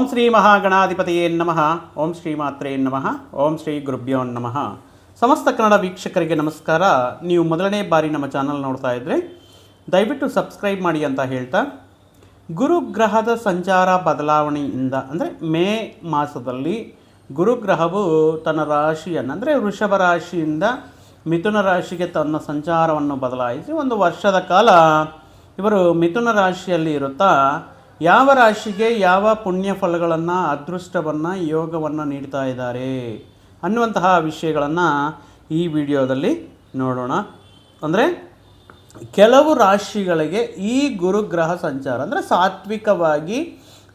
ಓಂ ಶ್ರೀ ಮಹಾಗಣಾಧಿಪತಿಯೇ ನಮಃ. ಓಂ ಶ್ರೀ ಮಾತ್ರೇ ನಮಃ. ಓಂ ಶ್ರೀ ಗುರುಭ್ಯೋ ನಮಃ. ಸಮಸ್ತ ಕನ್ನಡ ವೀಕ್ಷಕರಿಗೆ ನಮಸ್ಕಾರ. ನೀವು ಮೊದಲನೇ ಬಾರಿ ನಮ್ಮ ಚಾನಲ್ ನೋಡ್ತಾ ಇದ್ದರೆ ದಯವಿಟ್ಟು ಸಬ್ಸ್ಕ್ರೈಬ್ ಮಾಡಿ ಅಂತ ಹೇಳ್ತಾ, ಗುರುಗ್ರಹದ ಸಂಚಾರ ಬದಲಾವಣೆಯಿಂದ, ಅಂದರೆ ಮೇ ಮಾಸದಲ್ಲಿ ಗುರುಗ್ರಹವು ತನ್ನ ರಾಶಿಯನ್ನು, ಅಂದರೆ ವೃಷಭ ರಾಶಿಯಿಂದ ಮಿಥುನ ರಾಶಿಗೆ ತನ್ನ ಸಂಚಾರವನ್ನು ಬದಲಾಯಿಸಿ ಒಂದು ವರ್ಷದ ಕಾಲ ಇವರು ಮಿಥುನ ರಾಶಿಯಲ್ಲಿ ಇರುತ್ತಾ ಯಾವ ರಾಶಿಗೆ ಯಾವ ಪುಣ್ಯ ಫಲಗಳನ್ನು, ಅದೃಷ್ಟವನ್ನು, ಯೋಗವನ್ನು ನೀಡ್ತಾ ಇದ್ದಾರೆ ಅನ್ನುವಂತಹ ವಿಷಯಗಳನ್ನು ಈ ವಿಡಿಯೋದಲ್ಲಿ ನೋಡೋಣ. ಅಂದರೆ ಕೆಲವು ರಾಶಿಗಳಿಗೆ ಈ ಗುರುಗ್ರಹ ಸಂಚಾರ, ಅಂದರೆ ಸಾತ್ವಿಕವಾಗಿ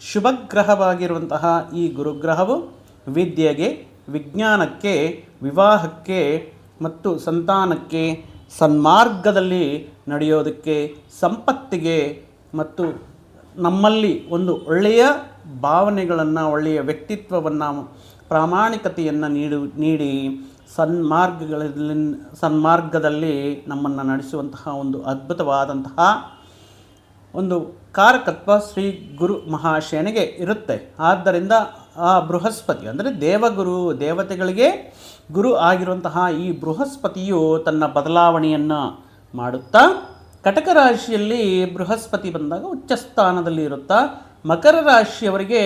ಶುಭಗ್ರಹವಾಗಿರುವಂತಹ ಈ ಗುರುಗ್ರಹವು ವಿದ್ಯೆಗೆ, ವಿಜ್ಞಾನಕ್ಕೆ, ವಿವಾಹಕ್ಕೆ ಮತ್ತು ಸಂತಾನಕ್ಕೆ ಸನ್ಮಾರ್ಗದಲ್ಲಿ ನಡೆಯೋದಕ್ಕೆ, ಸಂಪತ್ತಿಗೆ ಮತ್ತು ನಮ್ಮಲ್ಲಿ ಒಂದು ಒಳ್ಳೆಯ ಭಾವನೆಗಳನ್ನು, ಒಳ್ಳೆಯ ವ್ಯಕ್ತಿತ್ವವನ್ನು, ಪ್ರಾಮಾಣಿಕತೆಯನ್ನು ನೀಡು, ನೀಡಿ ಸನ್ಮಾರ್ಗಗಳಲ್ಲಿ ಸನ್ಮಾರ್ಗದಲ್ಲಿ ನಮ್ಮನ್ನು ನಡೆಸುವಂತಹ ಒಂದು ಅದ್ಭುತವಾದಂತಹ ಒಂದು ಕಾರಕತ್ವ ಶ್ರೀ ಗುರು ಮಹಾಶಯನಿಗೆ ಇರುತ್ತೆ. ಆದ್ದರಿಂದ ಆ ಬೃಹಸ್ಪತಿ ಅಂದರೆ ದೇವಗುರು, ದೇವತೆಗಳಿಗೆ ಗುರು ಆಗಿರುವಂತಹ ಈ ಬೃಹಸ್ಪತಿಯು ತನ್ನ ಬದಲಾವಣೆಯನ್ನು ಮಾಡುತ್ತಾ ಕಟಕ ರಾಶಿಯಲ್ಲಿ ಬೃಹಸ್ಪತಿ ಬಂದಾಗ ಉಚ್ಚ ಸ್ಥಾನದಲ್ಲಿ ಇರುತ್ತಾ, ಮಕರ ರಾಶಿಯವರಿಗೆ,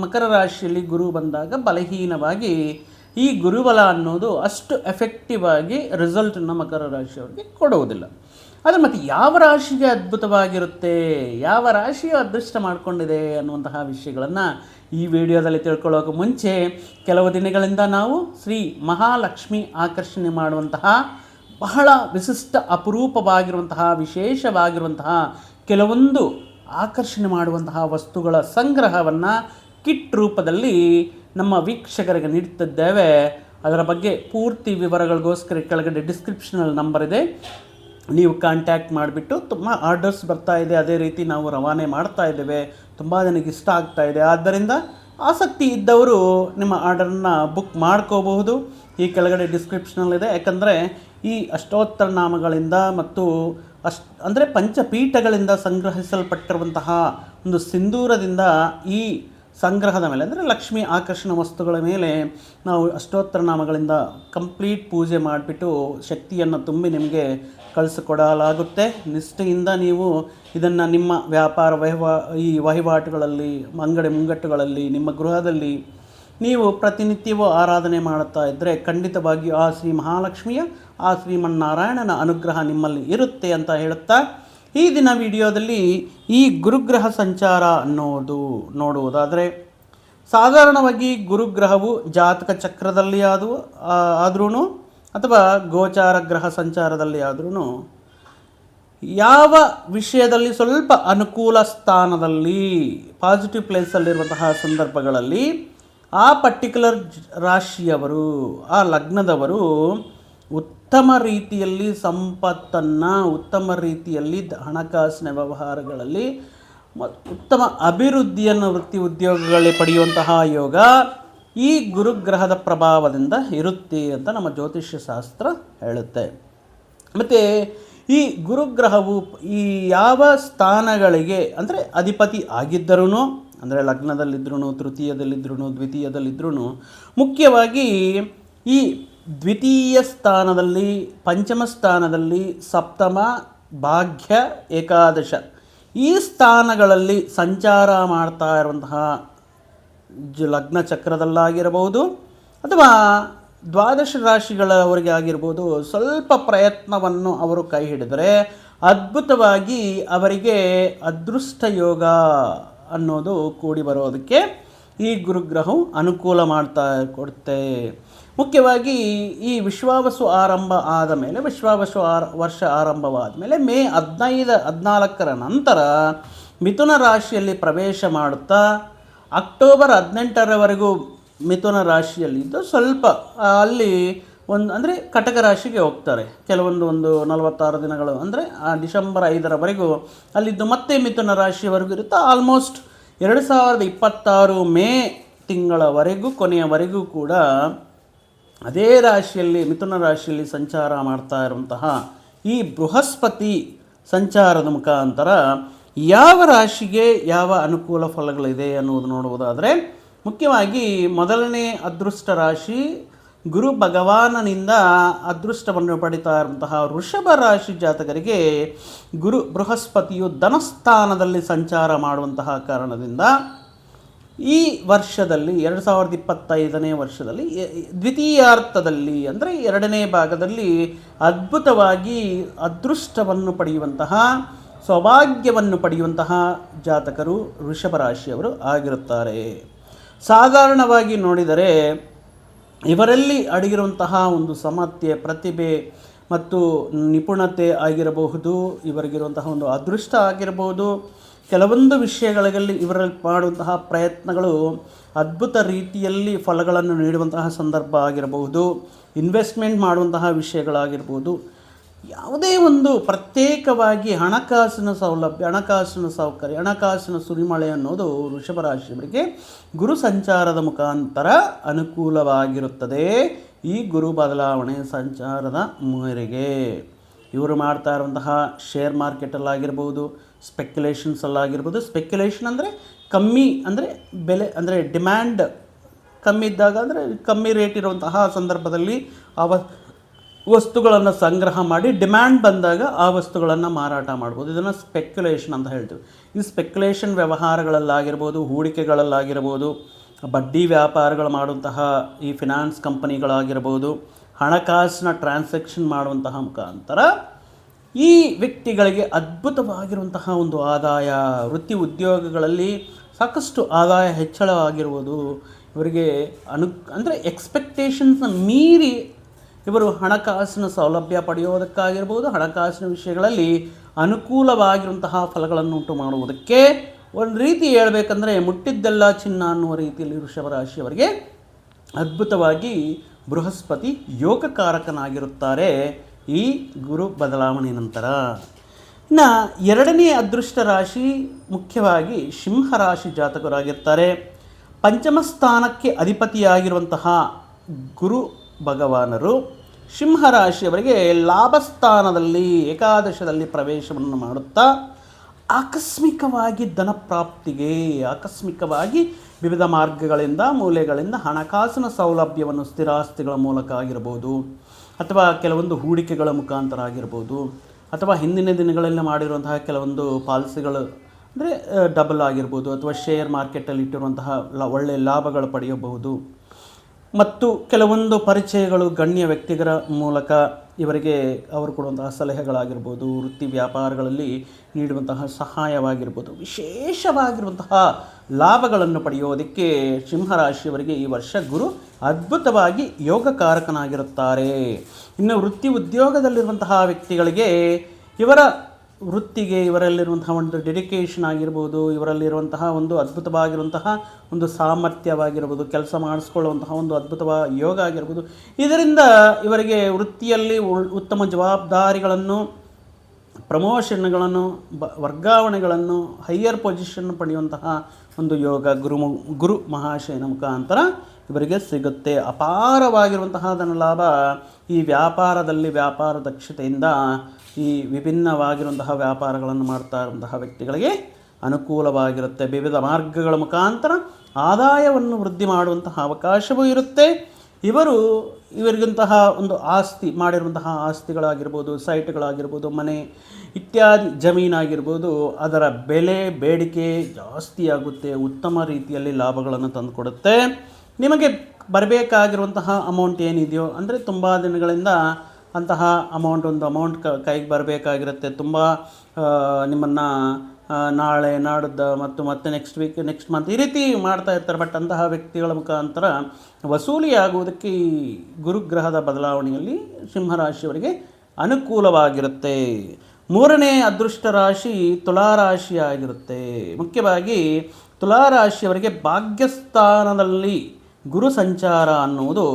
ಮಕರ ರಾಶಿಯಲ್ಲಿ ಗುರು ಬಂದಾಗ ಬಲಹೀನವಾಗಿ, ಈ ಗುರುಬಲ ಅನ್ನೋದು ಅಷ್ಟು ಎಫೆಕ್ಟಿವ್ ಆಗಿ ರಿಸಲ್ಟನ್ನು ಮಕರ ರಾಶಿಯವರಿಗೆ ಕೊಡುವುದಿಲ್ಲ. ಆದರೆ ಮತ್ತು ಯಾವ ರಾಶಿಗೆ ಅದ್ಭುತವಾಗಿರುತ್ತೆ, ಯಾವ ರಾಶಿಯು ಅದೃಷ್ಟ ಮಾಡಿಕೊಂಡಿದೆ ಅನ್ನುವಂತಹ ವಿಷಯಗಳನ್ನು ಈ ವಿಡಿಯೋದಲ್ಲಿ ತಿಳ್ಕೊಳ್ಳೋಕೆ ಮುಂಚೆ, ಕೆಲವು ದಿನಗಳಿಂದ ನಾವು ಶ್ರೀ ಮಹಾಲಕ್ಷ್ಮಿ ಆಕರ್ಷಣೆ ಮಾಡುವಂತಹ ಬಹಳ ವಿಶಿಷ್ಟ ಅಪರೂಪವಾಗಿರುವಂತಹ, ವಿಶೇಷವಾಗಿರುವಂತಹ ಕೆಲವೊಂದು ಆಕರ್ಷಣೆ ಮಾಡುವಂತಹ ವಸ್ತುಗಳ ಸಂಗ್ರಹವನ್ನು ಕಿಟ್ ರೂಪದಲ್ಲಿ ನಮ್ಮ ವೀಕ್ಷಕರಿಗೆ ನೀಡುತ್ತಿದ್ದೇವೆ ಅದರ ಬಗ್ಗೆ ಪೂರ್ತಿ ವಿವರಗಳಿಗೋಸ್ಕರ ಕೆಳಗಡೆ ಡಿಸ್ಕ್ರಿಪ್ಷನಲ್ಲಿ ನಂಬರ್ ಇದೆ. ನೀವು ಕಾಂಟ್ಯಾಕ್ಟ್ ಮಾಡಿಬಿಟ್ಟು ತುಂಬ ಆರ್ಡರ್ಸ್ ಬರ್ತಾ ಇದೆ. ಅದೇ ರೀತಿ ನಾವು ರವಾನೆ ಮಾಡ್ತಾ ಇದ್ದೇವೆ. ತುಂಬ ಜನಕ್ಕೆ ಇಷ್ಟ ಆಗ್ತಾ ಇದೆ. ಆದ್ದರಿಂದ ಆಸಕ್ತಿ ಇದ್ದವರು ನಿಮ್ಮ ಆರ್ಡರನ್ನ ಬುಕ್ ಮಾಡ್ಕೋಬಹುದು. ಈ ಕೆಳಗಡೆ ಡಿಸ್ಕ್ರಿಪ್ಷನಲ್ಲಿದೆ ಯಾಕಂದರೆ ಈ ಅಷ್ಟೋತ್ತರ ನಾಮಗಳಿಂದ ಮತ್ತು ಅಷ್ಟ್ ಅಂದರೆ ಪಂಚಪೀಠಗಳಿಂದ ಸಂಗ್ರಹಿಸಲ್ಪಟ್ಟಿರುವಂತಹ ಒಂದು ಸಿಂಧೂರದಿಂದ ಈ ಸಂಗ್ರಹದ ಮೇಲೆ, ಅಂದರೆ ಲಕ್ಷ್ಮಿ ಆಕರ್ಷಣ ವಸ್ತುಗಳ ಮೇಲೆ ನಾವು ಅಷ್ಟೋತ್ತರ ನಾಮಗಳಿಂದ ಕಂಪ್ಲೀಟ್ ಪೂಜೆ ಮಾಡಿಬಿಟ್ಟು ಶಕ್ತಿಯನ್ನು ತುಂಬಿ ನಿಮಗೆ ಕಳಿಸಿಕೊಡಲಾಗುತ್ತೆ. ನಿಷ್ಠೆಯಿಂದ ನೀವು ಇದನ್ನು ನಿಮ್ಮ ವ್ಯಾಪಾರ ವಹಿವಾ, ಈ ವಹಿವಾಟುಗಳಲ್ಲಿ, ಅಂಗಡಿ ಮುಂಗಟ್ಟುಗಳಲ್ಲಿ, ನಿಮ್ಮ ಗೃಹದಲ್ಲಿ ನೀವು ಪ್ರತಿನಿತ್ಯವೂ ಆರಾಧನೆ ಮಾಡುತ್ತಾ ಇದ್ದರೆ ಖಂಡಿತವಾಗಿಯೂ ಆ ಶ್ರೀ ಮಹಾಲಕ್ಷ್ಮಿಯ, ಆ ಶ್ರೀಮನ್ನಾರಾಯಣನ ಅನುಗ್ರಹ ನಿಮ್ಮಲ್ಲಿ ಇರುತ್ತೆ ಅಂತ ಹೇಳುತ್ತಾ ಈ ದಿನ ವಿಡಿಯೋದಲ್ಲಿ ಈ ಗುರುಗ್ರಹ ಸಂಚಾರ ಅನ್ನೋದು ನೋಡುವುದಾದರೆ ಸಾಧಾರಣವಾಗಿ ಗುರುಗ್ರಹವು ಜಾತಕ ಚಕ್ರದಲ್ಲಿ ಆದವು ಆದ್ರೂ ಅಥವಾ ಗೋಚಾರ ಗ್ರಹ ಸಂಚಾರದಲ್ಲಿ ಆದ್ರೂ ಯಾವ ವಿಷಯದಲ್ಲಿ ಸ್ವಲ್ಪ ಅನುಕೂಲ ಸ್ಥಾನದಲ್ಲಿ ಪಾಸಿಟಿವ್ ಪ್ಲೇಸಲ್ಲಿರುವಂತಹ ಸಂದರ್ಭಗಳಲ್ಲಿ ಆ ಪರ್ಟಿಕ್ಯುಲರ್ ರಾಶಿಯವರು, ಆ ಲಗ್ನದವರು ಉತ್ತಮ ರೀತಿಯಲ್ಲಿ ಸಂಪತ್ತನ್ನು, ಉತ್ತಮ ರೀತಿಯಲ್ಲಿ ಹಣಕಾಸಿನ ವ್ಯವಹಾರಗಳಲ್ಲಿ ಉತ್ತಮ ಅಭಿವೃದ್ಧಿಯನ್ನು ವೃತ್ತಿ ಉದ್ಯೋಗಗಳಲ್ಲಿ ಪಡೆಯುವಂತಹ ಯೋಗ ಈ ಗುರುಗ್ರಹದ ಪ್ರಭಾವದಿಂದ ಇರುತ್ತೆ ಅಂತ ನಮ್ಮ ಜ್ಯೋತಿಷ್ಯ ಶಾಸ್ತ್ರ ಹೇಳುತ್ತೆ. ಮತ್ತು ಈ ಗುರುಗ್ರಹವು ಈ ಯಾವ ಸ್ಥಾನಗಳಿಗೆ, ಅಂದರೆ ಅಧಿಪತಿ ಆಗಿದ್ದರೂ ಅಂದರೆ ಲಗ್ನದಲ್ಲಿದ್ರೂ ತೃತೀಯದಲ್ಲಿದ್ರೂ ದ್ವಿತೀಯದಲ್ಲಿದ್ರೂ ಮುಖ್ಯವಾಗಿ ಈ ದ್ವಿತೀಯ ಸ್ಥಾನದಲ್ಲಿ, ಪಂಚಮ ಸ್ಥಾನದಲ್ಲಿ ಸಪ್ತಮ, ಭಾಗ್ಯ, ಏಕಾದಶ ಈ ಸ್ಥಾನಗಳಲ್ಲಿ ಸಂಚಾರ ಮಾಡ್ತಾ ಇರುವಂತಹ ಜ ಲಗ್ನ ಚಕ್ರದಲ್ಲಾಗಿರಬಹುದು ಅಥವಾ ದ್ವಾದಶ ರಾಶಿಗಳವರಿಗೆ ಆಗಿರ್ಬೋದು ಸ್ವಲ್ಪ ಪ್ರಯತ್ನವನ್ನು ಅವರು ಕೈ ಹಿಡಿದರೆ ಅದ್ಭುತವಾಗಿ ಅವರಿಗೆ ಅದೃಷ್ಟ ಯೋಗ ಅನ್ನೋದು ಕೂಡಿ ಬರೋದಕ್ಕೆ ಈ ಗುರುಗ್ರಹವು ಅನುಕೂಲ ಮಾಡ್ತಾ ಕೊಡುತ್ತೆ. ಮುಖ್ಯವಾಗಿ ಈ ವಿಶ್ವಾವಸು ಆರಂಭ ಆದ ಮೇಲೆ, ವಿಶ್ವಾವಸು ಆರ, ವರ್ಷ ಆರಂಭವಾದ ಮೇಲೆ ಮೇ ಹದಿನೈದು, ಹದಿನಾಲ್ಕರ ನಂತರ ಮಿಥುನ ರಾಶಿಯಲ್ಲಿ ಪ್ರವೇಶ ಮಾಡುತ್ತಾ, ಅಕ್ಟೋಬರ್ ಹದಿನೆಂಟರವರೆಗೂ ಮಿಥುನ ರಾಶಿಯಲ್ಲಿದ್ದು ಸ್ವಲ್ಪ, ಅಲ್ಲಿ ಒಂದು ಅಂದರೆ ಕಟಕ ರಾಶಿಗೆ ಹೋಗ್ತಾರೆ. ಕೆಲವೊಂದು ಒಂದು ನಲವತ್ತಾರು ದಿನಗಳು ಅಂದರೆ ಡಿಸೆಂಬರ್ ಐದರವರೆಗೂ ಅಲ್ಲಿದ್ದು ಮತ್ತೆ ಮಿಥುನ ರಾಶಿಯವರೆಗೂ ಇರುತ್ತಾ? ಆಲ್ಮೋಸ್ಟ್ ಎರಡು ಸಾವಿರದ ಇಪ್ಪತ್ತಾರು ಮೇ ತಿಂಗಳವರೆಗೂ, ಕೊನೆಯವರೆಗೂ ಕೂಡ ಅದೇ ರಾಶಿಯಲ್ಲಿ, ಮಿಥುನ ರಾಶಿಯಲ್ಲಿ ಸಂಚಾರ ಮಾಡ್ತಾ ಇರುವಂತಹ ಈ ಬೃಹಸ್ಪತಿ ಸಂಚಾರದ ಮುಖಾಂತರ ಯಾವ ರಾಶಿಗೆ ಯಾವ ಅನುಕೂಲ ಫಲಗಳಿದೆ ಅನ್ನುವುದು ನೋಡುವುದಾದರೆ ಮುಖ್ಯವಾಗಿ ಮೊದಲನೇ ಅದೃಷ್ಟ ರಾಶಿ ಗುರು ಭಗವಾನನಿಂದ ಅದೃಷ್ಟವನ್ನು ಪಡಿತಾ ಇರುವಂತಹ ವೃಷಭ ರಾಶಿ ಜಾತಕರಿಗೆ ಗುರು ಬೃಹಸ್ಪತಿಯು ಧನಸ್ಥಾನದಲ್ಲಿ ಸಂಚಾರ ಮಾಡುವಂತಹ ಕಾರಣದಿಂದ ಈ ವರ್ಷದಲ್ಲಿ, ಎರಡು ಸಾವಿರದ ಇಪ್ಪತ್ತೈದನೇ ವರ್ಷದಲ್ಲಿ ದ್ವಿತೀಯಾರ್ಥದಲ್ಲಿ ಅಂದರೆ ಎರಡನೇ ಭಾಗದಲ್ಲಿ ಅದ್ಭುತವಾಗಿ ಅದೃಷ್ಟವನ್ನು ಪಡೆಯುವಂತಹ, ಸೌಭಾಗ್ಯವನ್ನು ಪಡೆಯುವಂತಹ ಜಾತಕರು ವೃಷಭ ರಾಶಿಯವರು ಆಗಿರುತ್ತಾರೆ. ಸಾಧಾರಣವಾಗಿ ನೋಡಿದರೆ ಇವರಲ್ಲಿ ಅಡಗಿರುವಂತಹ ಒಂದು ಸಮರ್ಥ್ಯ ಪ್ರತಿಭೆ ಮತ್ತು ನಿಪುಣತೆ ಆಗಿರಬಹುದು, ಇವರಿಗಿರುವಂತಹ ಒಂದು ಅದೃಷ್ಟ ಆಗಿರಬಹುದು. ಕೆಲವೊಂದು ವಿಷಯಗಳಲ್ಲಿ ಇವರಲ್ಲಿ ಮಾಡುವಂತಹ ಪ್ರಯತ್ನಗಳು ಅದ್ಭುತ ರೀತಿಯಲ್ಲಿ ಫಲಗಳನ್ನು ನೀಡುವಂತಹ ಸಂದರ್ಭ ಆಗಿರಬಹುದು. ಇನ್ವೆಸ್ಟ್ಮೆಂಟ್ ಮಾಡುವಂತಹ ವಿಷಯಗಳಾಗಿರ್ಬೋದು ಯಾವುದೇ ಒಂದು ಪ್ರತ್ಯೇಕವಾಗಿ ಹಣಕಾಸಿನ ಸೌಲಭ್ಯ, ಹಣಕಾಸಿನ ಸೌಕರ್ಯ, ಹಣಕಾಸಿನ ಸುರಿಮಳೆ ಅನ್ನೋದು ವೃಷಭ ರಾಶಿಯವರಿಗೆ ಗುರು ಸಂಚಾರದ ಮುಖಾಂತರ ಅನುಕೂಲವಾಗಿರುತ್ತದೆ. ಈ ಗುರು ಬದಲಾವಣೆ ಸಂಚಾರದ ಮೇರೆಗೆ. ಇವರು ಮಾಡ್ತಾ ಇರುವಂತಹ ಶೇರ್ ಮಾರ್ಕೆಟಲ್ಲಾಗಿರ್ಬೋದು ಸ್ಪೆಕ್ಯುಲೇಷನ್ಸಲ್ಲಾಗಿರ್ಬೋದು ಸ್ಪೆಕ್ಯುಲೇಷನ್ ಅಂದರೆ ಕಮ್ಮಿ ಅಂದರೆ ಬೆಲೆ, ಅಂದರೆ ಡಿಮ್ಯಾಂಡ್ ಕಮ್ಮಿ ಇದ್ದಾಗ ಅಂದರೆ ಕಮ್ಮಿ ರೇಟ್ ಇರುವಂತಹ ಸಂದರ್ಭದಲ್ಲಿ ಅವ ವಸ್ತುಗಳನ್ನು ಸಂಗ್ರಹ ಮಾಡಿ ಡಿಮ್ಯಾಂಡ್ ಬಂದಾಗ ಆ ವಸ್ತುಗಳನ್ನು ಮಾರಾಟ ಮಾಡ್ಬೋದು. ಇದನ್ನು ಸ್ಪೆಕ್ಯುಲೇಷನ್ ಅಂತ ಹೇಳ್ತೀವಿ. ಈ ಸ್ಪೆಕ್ಯುಲೇಷನ್ ವ್ಯವಹಾರಗಳಲ್ಲಾಗಿರ್ಬೋದು, ಹೂಡಿಕೆಗಳಲ್ಲಾಗಿರ್ಬೋದು, ಬಡ್ಡಿ ವ್ಯಾಪಾರಗಳು ಮಾಡುವಂತಹ ಈ ಫಿನಾನ್ಸ್ ಕಂಪನಿಗಳಾಗಿರ್ಬೋದು ಹಣಕಾಸಿನ ಟ್ರಾನ್ಸಾಕ್ಷನ್ ಮಾಡುವಂತಹ ಮುಖಾಂತರ ಈ ವ್ಯಕ್ತಿಗಳಿಗೆ ಅದ್ಭುತವಾಗಿರುವಂತಹ ಒಂದು ಆದಾಯ, ವೃತ್ತಿ ಉದ್ಯೋಗಗಳಲ್ಲಿ ಸಾಕಷ್ಟು ಆದಾಯ ಹೆಚ್ಚಳವಾಗಿರುವುದು, ಇವರಿಗೆ ಅನು, ಅಂದರೆ ಎಕ್ಸ್ಪೆಕ್ಟೇಷನ್ಸ್ನ ಮೀರಿ ಇವರು ಹಣಕಾಸಿನ ಸೌಲಭ್ಯ ಪಡೆಯೋದಕ್ಕಾಗಿರ್ಬೋದು ಹಣಕಾಸಿನ ವಿಷಯಗಳಲ್ಲಿ ಅನುಕೂಲವಾಗಿರುವಂತಹ ಫಲಗಳನ್ನು ಉಂಟು ಮಾಡುವುದಕ್ಕೆ ಒಂದು ರೀತಿ ಹೇಳಬೇಕಂದ್ರೆ ಮುಟ್ಟಿದ್ದೆಲ್ಲ ಚಿನ್ನ ಅನ್ನುವ ರೀತಿಯಲ್ಲಿ ವೃಷಭ ರಾಶಿಯವರಿಗೆ ಅದ್ಭುತವಾಗಿ ಬೃಹಸ್ಪತಿ ಯೋಗಕಾರಕನಾಗಿರುತ್ತಾರೆ ಈ ಗುರು ಬದಲಾವಣೆ ನಂತರ. ಇನ್ನು ಎರಡನೇ ಅದೃಷ್ಟ ರಾಶಿ ಮುಖ್ಯವಾಗಿ ಸಿಂಹರಾಶಿ ಜಾತಕರಾಗಿರ್ತಾರೆ. ಪಂಚಮ ಸ್ಥಾನಕ್ಕೆ ಅಧಿಪತಿಯಾಗಿರುವಂತಹ ಗುರು ಭಗವಾನರು. ಸಿಂಹರಾಶಿಯವರಿಗೆ ಲಾಭಸ್ಥಾನದಲ್ಲಿ, ಏಕಾದಶದಲ್ಲಿ ಪ್ರವೇಶವನ್ನು ಮಾಡುತ್ತಾ, ಆಕಸ್ಮಿಕವಾಗಿ ಧನಪ್ರಾಪ್ತಿಗೆ, ಆಕಸ್ಮಿಕವಾಗಿ ವಿವಿಧ ಮಾರ್ಗಗಳಿಂದ, ಮೂಲೆಗಳಿಂದ ಹಣಕಾಸಿನ ಸೌಲಭ್ಯವನ್ನು ಸ್ಥಿರಾಸ್ತಿಗಳ ಮೂಲಕ ಆಗಿರ್ಬೋದು, ಅಥವಾ ಕೆಲವೊಂದು ಹೂಡಿಕೆಗಳ ಮುಖಾಂತರ ಆಗಿರ್ಬೋದು, ಅಥವಾ ಹಿಂದಿನ ದಿನಗಳಲ್ಲಿ ಮಾಡಿರುವಂತಹ ಕೆಲವೊಂದು ಪಾಲಿಸಿಗಳು, ಅಂದರೆ ಡಬಲ್ ಆಗಿರ್ಬೋದು, ಅಥವಾ ಶೇರ್ ಮಾರ್ಕೆಟಲ್ಲಿ ಇಟ್ಟಿರುವಂತಹ ಒಳ್ಳೆಯ ಲಾಭಗಳು ಪಡೆಯಬಹುದು. ಮತ್ತು ಕೆಲವೊಂದು ಪರಿಚಯಗಳು ಗಣ್ಯ ವ್ಯಕ್ತಿಗಳ ಮೂಲಕ ಇವರಿಗೆ ಅವರು ಕೊಡುವಂತಹ ಸಲಹೆಗಳಾಗಿರ್ಬೋದು, ವೃತ್ತಿ ವ್ಯಾಪಾರಗಳಲ್ಲಿ ನೀಡುವಂತಹ ಸಹಾಯವಾಗಿರ್ಬೋದು, ವಿಶೇಷವಾಗಿರುವಂತಹ ಲಾಭಗಳನ್ನು ಪಡೆಯೋದಕ್ಕೆ ಸಿಂಹರಾಶಿಯವರಿಗೆ ಈ ವರ್ಷ ಗುರು ಅದ್ಭುತವಾಗಿ ಯೋಗಕಾರಕನಾಗಿರುತ್ತಾರೆ. ಇನ್ನು ವೃತ್ತಿ ಉದ್ಯೋಗದಲ್ಲಿರುವಂತಹ ವ್ಯಕ್ತಿಗಳಿಗೆ ಇವರ ವೃತ್ತಿಗೆ ಇವರಲ್ಲಿರುವಂತಹ ಒಂದು ಡೆಡಿಕೇಶನ್ ಆಗಿರ್ಬೋದು, ಇವರಲ್ಲಿರುವಂತಹ ಒಂದು ಅದ್ಭುತವಾಗಿರುವಂತಹ ಒಂದು ಸಾಮರ್ಥ್ಯವಾಗಿರ್ಬೋದು, ಕೆಲಸ ಮಾಡಿಸ್ಕೊಳ್ಳುವಂತಹ ಒಂದು ಅದ್ಭುತವಾದ ಯೋಗ ಆಗಿರ್ಬೋದು. ಇದರಿಂದ ಇವರಿಗೆ ವೃತ್ತಿಯಲ್ಲಿ ಉತ್ತಮ ಜವಾಬ್ದಾರಿಗಳನ್ನು, ಪ್ರಮೋಷನ್ಗಳನ್ನು, ಬ, ವರ್ಗಾವಣೆಗಳನ್ನು ಹೈಯರ್ ಪೊಸಿಷನ್ ಪಡೆಯುವಂತಹ ಒಂದು ಯೋಗ ಗುರು ಗುರು ಮಹಾಶಯನ ಮುಖಾಂತರ ಇವರಿಗೆ ಸಿಗುತ್ತೆ. ಅಪಾರವಾಗಿರುವಂತಹ ಧನಲಾಭ ಈ ವ್ಯಾಪಾರದಲ್ಲಿ ವ್ಯಾಪಾರ ದಕ್ಷತೆಯಿಂದ ಈ ವಿಭಿನ್ನವಾಗಿರುವಂತಹ ವ್ಯಾಪಾರಗಳನ್ನು ಮಾಡ್ತಾ ಇರುವಂತಹ ವ್ಯಕ್ತಿಗಳಿಗೆ ಅನುಕೂಲವಾಗಿರುತ್ತೆ. ವಿವಿಧ ಮಾರ್ಗಗಳ ಮುಖಾಂತರ ಆದಾಯವನ್ನು ವೃದ್ಧಿ ಮಾಡುವಂತಹ ಅವಕಾಶವೂ ಇರುತ್ತೆ. ಇವರು ಇವರಿಗಂತಹ ಒಂದು ಆಸ್ತಿ ಮಾಡಿರುವಂತಹ ಆಸ್ತಿಗಳಾಗಿರ್ಬೋದು, ಸೈಟ್ಗಳಾಗಿರ್ಬೋದು, ಮನೆ ಇತ್ಯಾದಿ ಜಮೀನಾಗಿರ್ಬೋದು, ಅದರ ಬೆಲೆ ಬೇಡಿಕೆ ಜಾಸ್ತಿಯಾಗುತ್ತೆ, ಉತ್ತಮ ರೀತಿಯಲ್ಲಿ ಲಾಭಗಳನ್ನು ತಂದುಕೊಡುತ್ತೆ. ನಿಮಗೆ ಬರಬೇಕಾಗಿರುವಂತಹ ಅಮೌಂಟ್ ಏನಿದೆಯೋ, ಅಂದರೆ ತುಂಬ ದಿನಗಳಿಂದ ಅಂತಹ ಅಮೌಂಟ್ ಒಂದು ಅಮೌಂಟ್ ಕ ಕೈಗೆ ಬರಬೇಕಾಗಿರುತ್ತೆ. ತುಂಬ ನಿಮ್ಮನ್ನು ನಾಳೆ, ನಾಡಿದ್ದ ಮತ್ತು ಮತ್ತೆ ನೆಕ್ಸ್ಟ್ ವೀಕ್ ನೆಕ್ಸ್ಟ್ ಮಂತ್ ಈ ರೀತಿ ಮಾಡ್ತಾ ಇರ್ತಾರೆ. ಬಟ್ ಅಂತಹ ವ್ಯಕ್ತಿಗಳ ಮುಖಾಂತರ ವಸೂಲಿ ಆಗುವುದಕ್ಕೆ ಈ ಗುರುಗ್ರಹದ ಬದಲಾವಣೆಯಲ್ಲಿ ಸಿಂಹರಾಶಿಯವರಿಗೆ ಅನುಕೂಲವಾಗಿರುತ್ತೆ. ಮೂರನೇ ಅದೃಷ್ಟ ರಾಶಿ ತುಲಾರಾಶಿ ಆಗಿರುತ್ತೆ ಮುಖ್ಯವಾಗಿ ತುಲಾರಾಶಿಯವರಿಗೆ ಭಾಗ್ಯಸ್ಥಾನದಲ್ಲಿ ಗುರು ಸಂಚಾರ ಅನ್ನುವುದು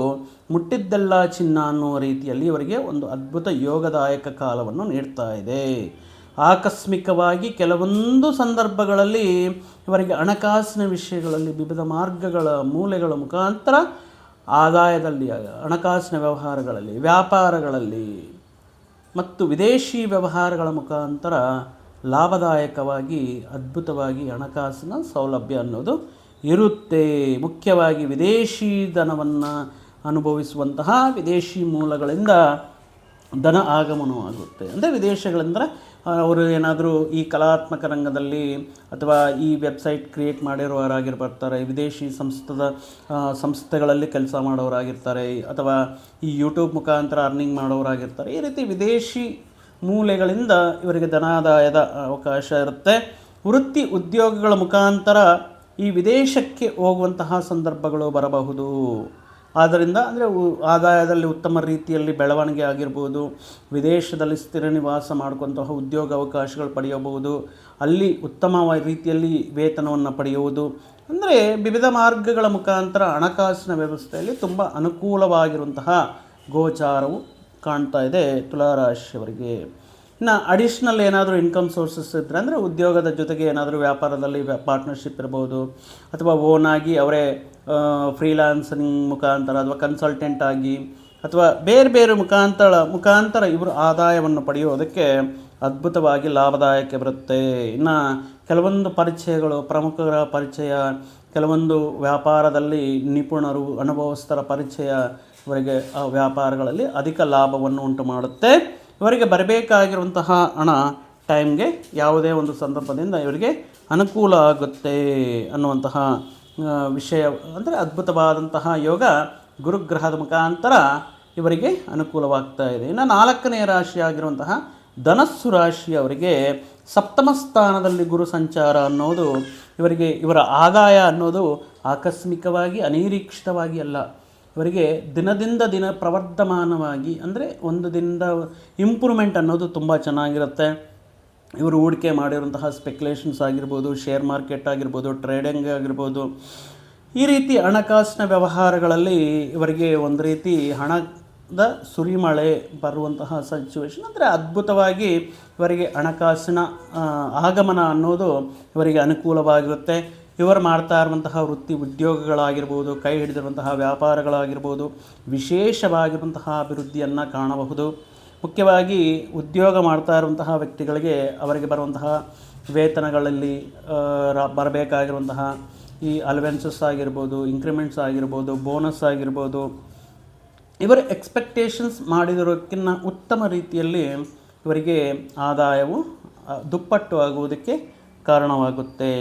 ಮುಟ್ಟಿದ್ದೆಲ್ಲ ಚಿನ್ನ ಅನ್ನೋ ರೀತಿಯಲ್ಲಿ ಇವರಿಗೆ ಒಂದು ಅದ್ಭುತ ಯೋಗದಾಯಕ ಕಾಲವನ್ನು ನೀಡ್ತಾ ಇದೆ. ಆಕಸ್ಮಿಕವಾಗಿ ಕೆಲವೊಂದು ಸಂದರ್ಭಗಳಲ್ಲಿ ಇವರಿಗೆ ಹಣಕಾಸಿನ ವಿಷಯಗಳಲ್ಲಿ ವಿವಿಧ ಮಾರ್ಗಗಳ ಮೂಲೆಗಳ ಮುಖಾಂತರ ಆದಾಯದಲ್ಲಿ, ಹಣಕಾಸಿನ ವ್ಯವಹಾರಗಳಲ್ಲಿ, ವ್ಯಾಪಾರಗಳಲ್ಲಿ ಮತ್ತು ವಿದೇಶಿ ವ್ಯವಹಾರಗಳ ಮುಖಾಂತರ ಲಾಭದಾಯಕವಾಗಿ, ಅದ್ಭುತವಾಗಿ ಹಣಕಾಸಿನ ಸೌಲಭ್ಯ ಅನ್ನೋದು ಇರುತ್ತೆ. ಮುಖ್ಯವಾಗಿ ವಿದೇಶಿ ಧನವನ್ನು ಅನುಭವಿಸುವಂತಹ ವಿದೇಶಿ ಮೂಲಗಳಿಂದ ಧನ ಆಗಮನವಾಗುತ್ತೆ. ಅಂದರೆ ವಿದೇಶಗಳಂದರೆ ಅವರು ಏನಾದರೂ ಈ ಕಲಾತ್ಮಕ ರಂಗದಲ್ಲಿ ಅಥವಾ ಈ ವೆಬ್ಸೈಟ್ ಕ್ರಿಯೇಟ್ ಮಾಡಿರೋರಾಗಿರ್ಬರ್ತಾರೆ, ವಿದೇಶಿ ಸಂಸ್ಥದ ಸಂಸ್ಥೆಗಳಲ್ಲಿ ಕೆಲಸ ಮಾಡೋರಾಗಿರ್ತಾರೆ, ಅಥವಾ ಈ ಯೂಟ್ಯೂಬ್ ಮುಖಾಂತರ ಅರ್ನಿಂಗ್ ಮಾಡೋರಾಗಿರ್ತಾರೆ, ಈ ರೀತಿ ವಿದೇಶಿ ಮೂಲೆಗಳಿಂದ ಇವರಿಗೆ ಧನಾದಾಯದ ಅವಕಾಶ ಇರುತ್ತೆ. ವೃತ್ತಿ ಉದ್ಯೋಗಗಳ ಮುಖಾಂತರ ಈ ವಿದೇಶಕ್ಕೆ ಹೋಗುವಂತಹ ಸಂದರ್ಭಗಳು ಬರಬಹುದು. ಆದ್ದರಿಂದ ಅಂದರೆ ಆದಾಯದಲ್ಲಿ ಉತ್ತಮ ರೀತಿಯಲ್ಲಿ ಬೆಳವಣಿಗೆ ಆಗಿರ್ಬೋದು, ವಿದೇಶದಲ್ಲಿ ಸ್ಥಿರ ನಿವಾಸ ಮಾಡ್ಕೊಂತಹ ಉದ್ಯೋಗ ಅವಕಾಶಗಳು ಪಡೆಯಬಹುದು, ಅಲ್ಲಿ ಉತ್ತಮ ರೀತಿಯಲ್ಲಿ ವೇತನವನ್ನು ಪಡೆಯುವುದು, ಅಂದರೆ ವಿವಿಧ ಮಾರ್ಗಗಳ ಮುಖಾಂತರ ಹಣಕಾಸಿನ ವ್ಯವಸ್ಥೆಯಲ್ಲಿ ತುಂಬ ಅನುಕೂಲವಾಗಿರುವಂತಹ ಗೋಚಾರವು ಕಾಣ್ತಾ ಇದೆ ತುಲಾರಾಶಿಯವರಿಗೆ. ಇನ್ನು ಅಡಿಷ್ನಲ್ ಏನಾದರೂ ಇನ್ಕಮ್ ಸೋರ್ಸಸ್ ಇದ್ದರೆ ಅಂದರೆ ಉದ್ಯೋಗದ ಜೊತೆಗೆ ಏನಾದರೂ ವ್ಯಾಪಾರದಲ್ಲಿ ಪಾರ್ಟ್ನರ್ಶಿಪ್ ಇರ್ಬೋದು, ಅಥವಾ ಓನಾಗಿ ಅವರೇ ಫ್ರೀಲಾನ್ಸಿಂಗ್ ಮುಖಾಂತರ ಅಥವಾ ಕನ್ಸಲ್ಟೆಂಟ್ ಆಗಿ ಅಥವಾ ಬೇರೆ ಬೇರೆ ಮುಖಾಂತರ ಮುಖಾಂತರ ಇವರು ಆದಾಯವನ್ನು ಪಡೆಯೋದಕ್ಕೆ ಅದ್ಭುತವಾಗಿ ಲಾಭದಾಯಕ ಬರುತ್ತೆ. ಇನ್ನು ಕೆಲವೊಂದು ಪರಿಚಯಗಳು ಪ್ರಮುಖರ ಪರಿಚಯ, ಕೆಲವೊಂದು ವ್ಯಾಪಾರದಲ್ಲಿ ನಿಪುಣರು, ಅನುಭವಸ್ಥರ ಪರಿಚಯ ಇವರಿಗೆ ಆ ವ್ಯಾಪಾರಗಳಲ್ಲಿ ಅಧಿಕ ಲಾಭವನ್ನು ಉಂಟು ಮಾಡುತ್ತೆ. ಇವರಿಗೆ ಬರಬೇಕಾಗಿರುವಂತಹ ಹಣ ಟೈಮ್ಗೆ ಯಾವುದೇ ಒಂದು ಸಂದರ್ಭದಿಂದ ಇವರಿಗೆ ಅನುಕೂಲ ಆಗುತ್ತೆ ಅನ್ನುವಂತಹ ವಿಷಯ, ಅಂದರೆ ಅದ್ಭುತವಾದಂತಹ ಯೋಗ ಗುರುಗ್ರಹದ ಮುಖಾಂತರ ಇವರಿಗೆ ಅನುಕೂಲವಾಗ್ತಾ ಇದೆ. ಇನ್ನು ನಾಲ್ಕನೇ ರಾಶಿಯಾಗಿರುವಂತಹ ಧನಸ್ಸು ರಾಶಿಯವರಿಗೆ ಸಪ್ತಮ ಸ್ಥಾನದಲ್ಲಿ ಗುರು ಸಂಚಾರ ಅನ್ನೋದು ಇವರಿಗೆ, ಇವರ ಆದಾಯ ಅನ್ನೋದು ಆಕಸ್ಮಿಕವಾಗಿ, ಅನಿರೀಕ್ಷಿತವಾಗಿ ಅಲ್ಲ. ಇವರಿಗೆ ದಿನದಿಂದ ದಿನ ಪ್ರವರ್ಧಮಾನವಾಗಿ, ಅಂದರೆ ಒಂದು ದಿನದ ಇಂಪ್ರೂವ್ಮೆಂಟ್ ಅನ್ನೋದು ತುಂಬ ಚೆನ್ನಾಗಿರುತ್ತೆ. ಇವರು ಹೂಡಿಕೆ ಮಾಡಿರುವಂತಹ ಸ್ಪೆಕ್ಯುಲೇಷನ್ಸ್ ಆಗಿರ್ಬೋದು ಶೇರ್ ಮಾರ್ಕೆಟ್ ಆಗಿರ್ಬೋದು ಟ್ರೇಡಿಂಗ್ ಆಗಿರ್ಬೋದು, ಈ ರೀತಿ ಹಣಕಾಸಿನ ವ್ಯವಹಾರಗಳಲ್ಲಿ ಇವರಿಗೆ ಒಂದು ರೀತಿ ಹಣದ ಸುರಿಮಳೆ ಬರುವಂತಹ ಸಿಚುವೇಶನ್ ಅಂದರೆ ಅದ್ಭುತವಾಗಿ ಇವರಿಗೆ ಹಣಕಾಸಿನ ಆಗಮನ ಅನ್ನೋದು ಇವರಿಗೆ ಅನುಕೂಲವಾಗಿರುತ್ತೆ. ಇವರು ಮಾಡ್ತಾ ಇರುವಂತಹ ವೃತ್ತಿ ಉದ್ಯೋಗಗಳಾಗಿರ್ಬೋದು, ಕೈ ಹಿಡಿದಿರುವಂತಹ ವ್ಯಾಪಾರಗಳಾಗಿರ್ಬೋದು, ವಿಶೇಷವಾಗಿರುವಂತಹ ಅಭಿವೃದ್ಧಿಯನ್ನು ಕಾಣಬಹುದು. ಮುಖ್ಯವಾಗಿ ಉದ್ಯೋಗ ಮಾಡ್ತಾ ಇರುವಂತಹ ವ್ಯಕ್ತಿಗಳಿಗೆ ಅವರಿಗೆ ಬರುವಂತಹ ವೇತನಗಳಲ್ಲಿ ಬರಬೇಕಾಗಿರುವಂತಹ ಈ ಅಲವೆನ್ಸಸ್ ಆಗಿರ್ಬೋದು ಇನ್ಕ್ರಿಮೆಂಟ್ಸ್ ಆಗಿರ್ಬೋದು ಬೋನಸ್ ಆಗಿರ್ಬೋದು, ಇವರ ಎಕ್ಸ್ಪೆಕ್ಟೇಷನ್ಸ್ ಮಾಡಿದಿರೋಕ್ಕಿಂತ ಉತ್ತಮ ರೀತಿಯಲ್ಲಿ ಇವರಿಗೆ ಆದಾಯವು ದುಪ್ಪಟ್ಟು ಆಗುವುದಕ್ಕೆ ಕಾರಣವಾಗುತ್ತೆ.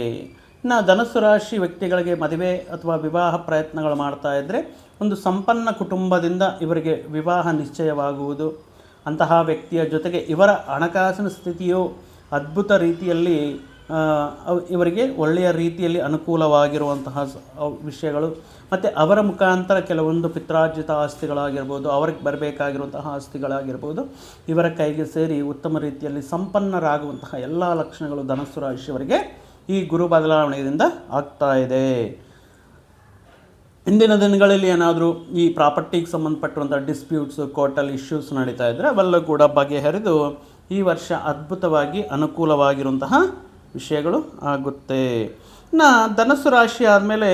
ಇನ್ನು ಧನಸ್ಸು ರಾಶಿ ವ್ಯಕ್ತಿಗಳಿಗೆ ಮದುವೆ ಅಥವಾ ವಿವಾಹ ಪ್ರಯತ್ನಗಳು ಮಾಡ್ತಾ ಇದ್ದರೆ ಒಂದು ಸಂಪನ್ನ ಕುಟುಂಬದಿಂದ ಇವರಿಗೆ ವಿವಾಹ ನಿಶ್ಚಯವಾಗುವುದು. ಅಂತಹ ವ್ಯಕ್ತಿಯ ಜೊತೆಗೆ ಇವರ ಹಣಕಾಸಿನ ಸ್ಥಿತಿಯು ಅದ್ಭುತ ರೀತಿಯಲ್ಲಿ ಇವರಿಗೆ ಒಳ್ಳೆಯ ರೀತಿಯಲ್ಲಿ ಅನುಕೂಲವಾಗಿರುವಂತಹ ವಿಷಯಗಳು. ಮತ್ತು ಅವರ ಮುಖಾಂತರ ಕೆಲವೊಂದು ಪಿತ್ರಾರ್ಜಿತ ಆಸ್ತಿಗಳಾಗಿರ್ಬೋದು, ಅವ್ರಿಗೆ ಬರಬೇಕಾಗಿರುವಂತಹ ಆಸ್ತಿಗಳಾಗಿರ್ಬೋದು, ಇವರ ಕೈಗೆ ಸೇರಿ ಉತ್ತಮ ರೀತಿಯಲ್ಲಿ ಸಂಪನ್ನರಾಗುವಂತಹ ಎಲ್ಲ ಲಕ್ಷಣಗಳು ಧನಸ್ಸು ರಾಶಿಯವರಿಗೆ ಈ ಗುರು ಬದಲಾವಣೆಯಿಂದ ಆಗ್ತಾ ಇದೆ. ಇಂದಿನ ದಿನಗಳಲ್ಲಿ ಏನಾದರೂ ಈ ಪ್ರಾಪರ್ಟಿಗೆ ಸಂಬಂಧಪಟ್ಟಿರುವಂಥ ಡಿಸ್ಪ್ಯೂಟ್ಸು ಕೋರ್ಟಲ್ಲಿ ಇಶ್ಯೂಸ್ ನಡೀತಾ ಇದ್ದರೆ ಅವೆಲ್ಲ ಕೂಡ ಬಗೆಹರಿದು ಈ ವರ್ಷ ಅದ್ಭುತವಾಗಿ ಅನುಕೂಲವಾಗಿರುವಂತಹ ವಿಷಯಗಳು ಆಗುತ್ತೆ. ಇನ್ನು ಧನಸ್ಸು ರಾಶಿ ಆದಮೇಲೆ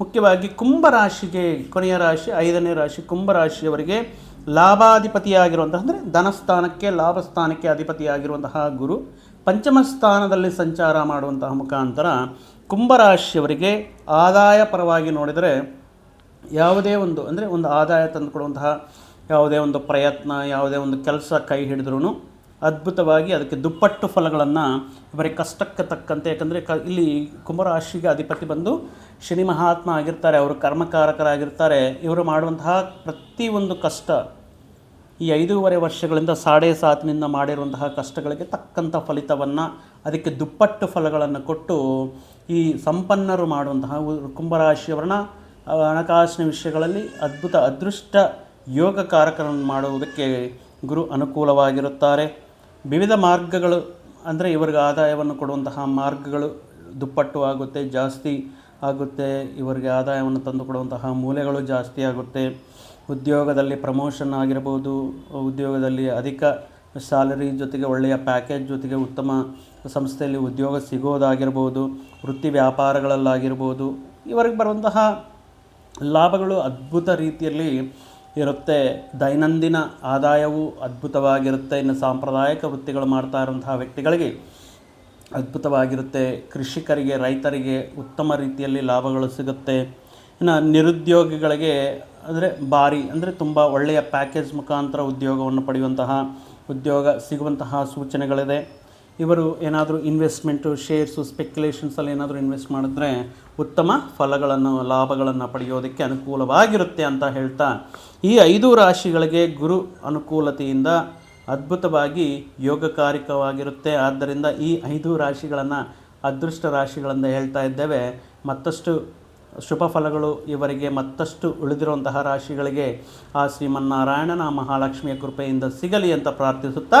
ಮುಖ್ಯವಾಗಿ ಕುಂಭರಾಶಿಗೆ ಕೊನೆಯ ರಾಶಿ, ಐದನೇ ರಾಶಿ ಕುಂಭರಾಶಿಯವರಿಗೆ ಲಾಭಾಧಿಪತಿಯಾಗಿರುವಂತಹ, ಅಂದರೆ ಧನಸ್ಥಾನಕ್ಕೆ, ಲಾಭಸ್ಥಾನಕ್ಕೆ ಅಧಿಪತಿಯಾಗಿರುವಂತಹ ಗುರು ಪಂಚಮ ಸ್ಥಾನದಲ್ಲಿ ಸಂಚಾರ ಮಾಡುವಂತಹ ಮುಖಾಂತರ ಕುಂಭರಾಶಿಯವರಿಗೆ ಆದಾಯ ಪರವಾಗಿ ನೋಡಿದರೆ ಯಾವುದೇ ಒಂದು, ಅಂದರೆ ಒಂದು ಆದಾಯ ತಂದುಕೊಡುವಂತಹ ಯಾವುದೇ ಒಂದು ಪ್ರಯತ್ನ, ಯಾವುದೇ ಒಂದು ಕೆಲಸ ಕೈ ಹಿಡಿದ್ರೂ ಅದ್ಭುತವಾಗಿ ಅದಕ್ಕೆ ದುಪ್ಪಟ್ಟು ಫಲಗಳನ್ನು ಬರೀ ಕಷ್ಟಕ್ಕೆ ತಕ್ಕಂತೆ, ಯಾಕಂದರೆ ಕ, ಇಲ್ಲಿ ಕುಂಭರಾಶಿಗೆ ಅಧಿಪತಿ ಬಂದು ಶನಿ ಮಹಾತ್ಮ ಆಗಿರ್ತಾರೆ, ಅವರು ಕರ್ಮಕಾರಕರಾಗಿರ್ತಾರೆ, ಇವರು ಮಾಡುವಂತಹ ಪ್ರತಿಯೊಂದು ಕಷ್ಟ ಈ ಐದೂವರೆ ವರ್ಷಗಳಿಂದ ಸಾಡೆ ಸಾತಿನಿಂದ ಮಾಡಿರುವಂತಹ ಕಷ್ಟಗಳಿಗೆ ತಕ್ಕಂಥ ಫಲಿತವನ್ನು ಅದಕ್ಕೆ ದುಪ್ಪಟ್ಟು ಫಲಗಳನ್ನು ಕೊಟ್ಟು ಈ ಸಂಪನ್ನರು ಮಾಡುವಂತಹ ಕುಂಭರಾಶಿಯವರನ್ನ ಹಣಕಾಸಿನ ವಿಷಯಗಳಲ್ಲಿ ಅದ್ಭುತ ಅದೃಷ್ಟ ಯೋಗ ಯೋಗಕಾರಕರನ್ನು ಮಾಡುವುದಕ್ಕೆ ಗುರು ಅನುಕೂಲವಾಗಿರುತ್ತಾರೆ. ವಿವಿಧ ಮಾರ್ಗಗಳು ಅಂದರೆ ಇವರಿಗೆ ಆದಾಯವನ್ನು ಕೊಡುವಂತಹ ಮಾರ್ಗಗಳು ದುಪ್ಪಟ್ಟು ಆಗುತ್ತೆ, ಜಾಸ್ತಿ ಆಗುತ್ತೆ. ಇವರಿಗೆ ಆದಾಯವನ್ನು ತಂದುಕೊಡುವಂತಹ ಮೂಲೆಗಳು ಜಾಸ್ತಿ ಆಗುತ್ತೆ. ಉದ್ಯೋಗದಲ್ಲಿ ಪ್ರಮೋಷನ್ ಆಗಿರ್ಬೋದು, ಉದ್ಯೋಗದಲ್ಲಿ ಅಧಿಕ ಸ್ಯಾಲರಿ ಜೊತೆಗೆ ಒಳ್ಳೆಯ ಪ್ಯಾಕೇಜ್ ಜೊತೆಗೆ ಉತ್ತಮ ಸಂಸ್ಥೆಯಲ್ಲಿ ಉದ್ಯೋಗ ಸಿಗೋದಾಗಿರ್ಬೋದು, ವೃತ್ತಿ ವ್ಯಾಪಾರಗಳಲ್ಲಾಗಿರ್ಬೋದು. ಇವರಿಗೆ ಬರುವಂತಹ ಲಾಭಗಳು ಅದ್ಭುತ ರೀತಿಯಲ್ಲಿ ಇರುತ್ತೆ. ದೈನಂದಿನ ಆದಾಯವು ಅದ್ಭುತವಾಗಿರುತ್ತೆ. ಇನ್ನು ಸಾಂಪ್ರದಾಯಿಕ ವೃತ್ತಿಗಳು ಮಾಡ್ತಾ ಇರುವಂತಹ ವ್ಯಕ್ತಿಗಳಿಗೆ ಅದ್ಭುತವಾಗಿರುತ್ತೆ. ಕೃಷಿಕರಿಗೆ, ರೈತರಿಗೆ ಉತ್ತಮ ರೀತಿಯಲ್ಲಿ ಲಾಭಗಳು ಸಿಗುತ್ತೆ. ಇನ್ನು ನಿರುದ್ಯೋಗಿಗಳಿಗೆ ಅಂದರೆ ಭಾರಿ, ಅಂದರೆ ತುಂಬ ಒಳ್ಳೆಯ ಪ್ಯಾಕೇಜ್ ಮುಖಾಂತರ ಉದ್ಯೋಗವನ್ನು ಪಡೆಯುವಂತಹ, ಉದ್ಯೋಗ ಸಿಗುವಂತಹ ಸೂಚನೆಗಳಿದೆ. ಇವರು ಏನಾದರೂ ಇನ್ವೆಸ್ಟ್ಮೆಂಟು ಶೇರ್ಸು ಸ್ಪೆಕ್ಯುಲೇಷನ್ಸಲ್ಲಿ ಏನಾದರೂ ಇನ್ವೆಸ್ಟ್ ಮಾಡಿದ್ರೆ ಉತ್ತಮ ಫಲಗಳನ್ನು, ಲಾಭಗಳನ್ನು ಪಡೆಯೋದಕ್ಕೆ ಅನುಕೂಲವಾಗಿರುತ್ತೆ ಅಂತ ಹೇಳ್ತಾ, ಈ ಐದು ರಾಶಿಗಳಿಗೆ ಗುರು ಅನುಕೂಲತೆಯಿಂದ ಅದ್ಭುತವಾಗಿ ಯೋಗಕಾರಿಕವಾಗಿರುತ್ತೆ. ಆದ್ದರಿಂದ ಈ ಐದು ರಾಶಿಗಳನ್ನು ಅದೃಷ್ಟ ರಾಶಿಗಳಿಂದ ಹೇಳ್ತಾ ಇದ್ದೇವೆ. ಮತ್ತಷ್ಟು ಶುಭ ಫಲಗಳು ಇವರಿಗೆ, ಮತ್ತಷ್ಟು ಉಳಿದಿರುವಂತಹ ರಾಶಿಗಳಿಗೆ ಆ ಶ್ರೀಮನ್ನಾರಾಯಣನ ಮಹಾಲಕ್ಷ್ಮಿಯ ಕೃಪೆಯಿಂದ ಸಿಗಲಿ ಅಂತ ಪ್ರಾರ್ಥಿಸುತ್ತಾ